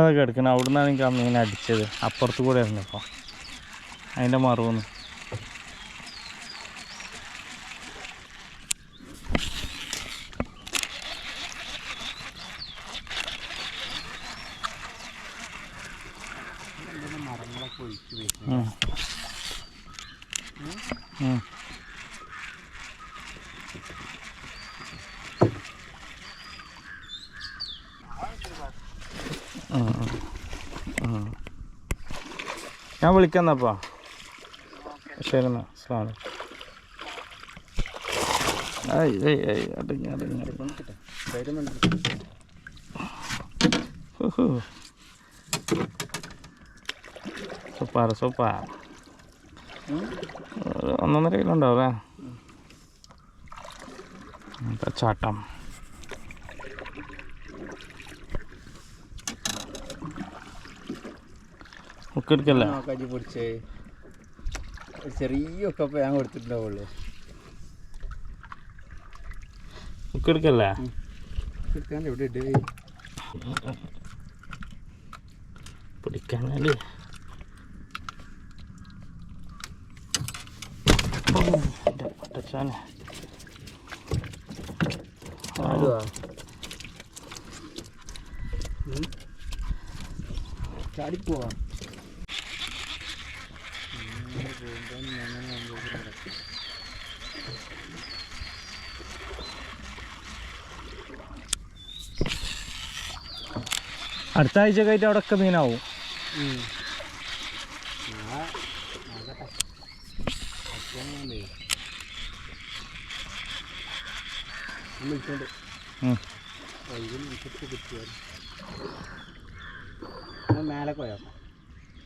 ഇപ്പോൾ അതൊക്കെ എടുക്കണം. അവിടെ നിന്നാണ് എനിക്ക് ആ മീൻ അടിച്ചത്. അപ്പുറത്ത് കൂടെ ആയിരുന്നു ഇപ്പോൾ അതിന്റെ മറുവന്ന്. മരങ്ങളൊക്കെ ഒഴിച്ചു പോയി ഞാൻ വിളിക്കാന്നപ്പാ. ശരി എന്നാ. സൂപ്പാറ് സൂപ്പാർ ഒരു ഒന്നൊന്നര കിലോ ഉണ്ടാവേ അല്ലേ ചാട്ടം ഉക്കെടുക്കല്ലേ നോക്കാജി പിടിച്ചേ. ചെറിയ ഒക്കെ ഞാൻ കൊടുത്തിട്ടുണ്ടാവുള്ളൂ. ഉക്കെടുക്കല്ലേ എടുക്കാൻ എവിടെ ഇട്. ചാടുവാ ചാടിപ്പോവാ. അടുത്ത ആഴ്ച കഴിഞ്ഞിട്ട് അവിടെ ഒക്കെ മീനാവും മേലെ പോയോ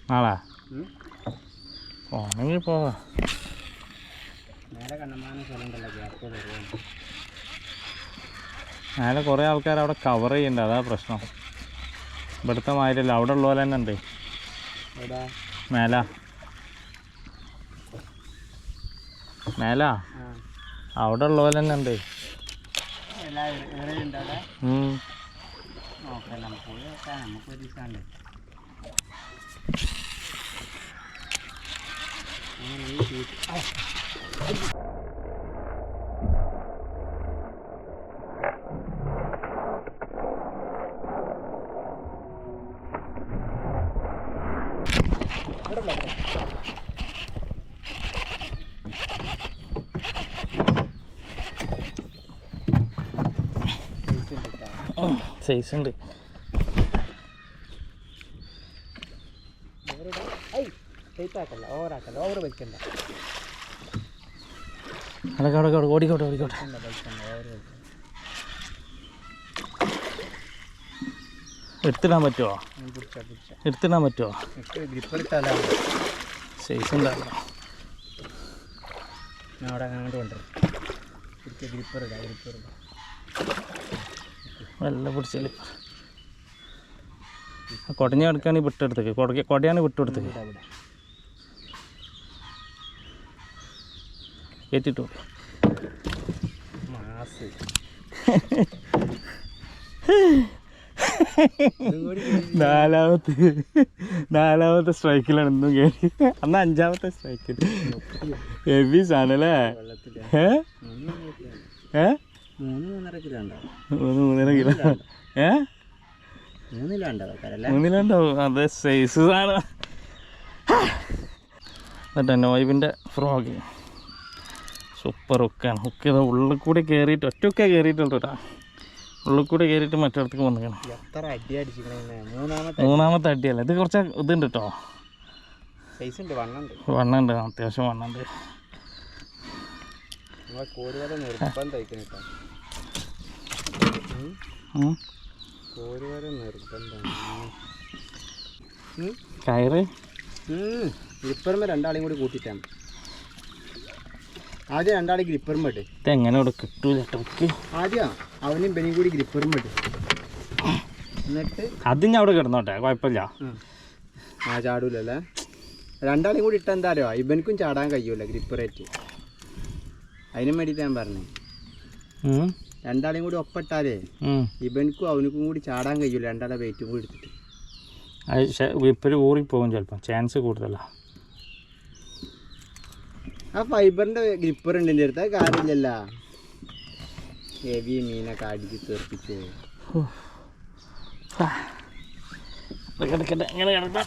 നാളെ? പോണെങ്കിൽ പോവാ മേലെ കണ്ണമാന ഗ്യാപ്പ് മേലെ കുറേ ആൾക്കാർ അവിടെ കവർ ചെയ്യണ്ട അതാ പ്രശ്നം. ഇവിടുത്തെ മാതിരില്ല അവിടെ ഉള്ള പോലെ തന്നെ ഉണ്ട്. മേല. മേല? അവിടെ ഉള്ള പോലെ തന്നെ ഉണ്ട്. നമുക്ക് സൈസ് ഉണ്ട് ഓവറാക്കല്ല ഓവർ വലിക്കണ്ട. അടക്ക അടക്ക ഓടിക്കോട്ടെ ഓടിക്കോട്ടെ. എടുത്തിടാൻ പറ്റുമോ പിടിച്ച പിടിച്ച എടുത്തിടാൻ പറ്റുമോ സൈസ് അവിടെ പിടിച്ച നല്ല പിടിച്ചില്ല കൊടഞ്ഞ എടുക്കുകയാണെങ്കിൽ വിട്ടെടുത്തേക്ക്. കൊട കൊടയാണ് വിട്ടെടുത്തേക്ക്. ഇവിടെ. മാസ് നാലാമത്തെ നാലാമത്തെ സ്ട്രൈക്കിലാണ് ഇന്നും കയറി അന്ന് അഞ്ചാമത്തെ സ്ട്രൈക്കിൽ ഹെവി സാധനല്ലേ? ഏ? ഏ? മൂന്നര കിലോ മൂന്ന് മൂന്നര കിലോ. ഏ? മൂന്നിലുണ്ടാവും അത് സൈസ് സാധനം എന്നിട്ട് നോയിബിന്റെ ഫ്രോഗ് സൂപ്പർ ഹുക്കാണ് ഹുക്ക് ചെയ്ത ഉള്ളിൽ കൂടി കയറിയിട്ട് ഒറ്റൊക്കെ കയറിയിട്ടുള്ളൂ കേട്ടോ. ഉള്ളിൽ കൂടി കയറിയിട്ട് മറ്റിടത്തേക്ക് വന്നിക്കണം എത്ര അടി മൂന്നാമത്തെ അടിയല്ല? ഇത് കുറച്ച് ഇതുണ്ട് കേട്ടോ. വണ്ണുണ്ട്. അത്യാവശ്യം വണ്ണുണ്ട്. കയറ്. ഗ്രിപ്പറുമ്പോൾ രണ്ടാളെയും കൂടി കൂട്ടിയിട്ടാണ്. ആദ്യം രണ്ടാളെ ഗ്രിപ്പറും പെട്ടെ ഇത് എങ്ങനെ ഇവിടെ കിട്ടൂല കേട്ടോ ആദ്യം അവനും ബനിയും കൂടി ഗ്രിപ്പറും പെട്ടെ എന്നിട്ട് അത് ഞാൻ അവിടെ കിടന്നോട്ടെ കുഴപ്പമില്ല. ആ ചാടൂലല്ലേ? രണ്ടാളെയും കൂടി ഇട്ട എന്താ അറിയോ? ഇവനക്കും ചാടാൻ കഴിയൂല ഗ്രിപ്പറേറ്റ് അതിനും വേണ്ടിയിട്ട് ഞാൻ പറഞ്ഞു. രണ്ടാളെയും കൂടി ഒപ്പിട്ടാലേ. ഇവനക്കും അവനക്കും കൂടി ചാടാൻ കഴിയൂല രണ്ടാളെ വെയിറ്റും കൂടി എടുത്തിട്ട്. ഗ്രിപ്പർ ഊറിപ്പോകും ചിലപ്പോൾ ചാൻസ് കൂടുതലാണ് ആ ഫൈബറിന്റെ ഗ്രിപ്പർ ഉണ്ട് എന്റെ അടുത്ത്. അത് കാര്യമില്ലല്ല. ഹെവി മീനൊക്കെ അടിച്ച് തെറിപ്പിച്ച്. കിടക്കട്ടെ ഇങ്ങനെ കിടക്കട്ടെ.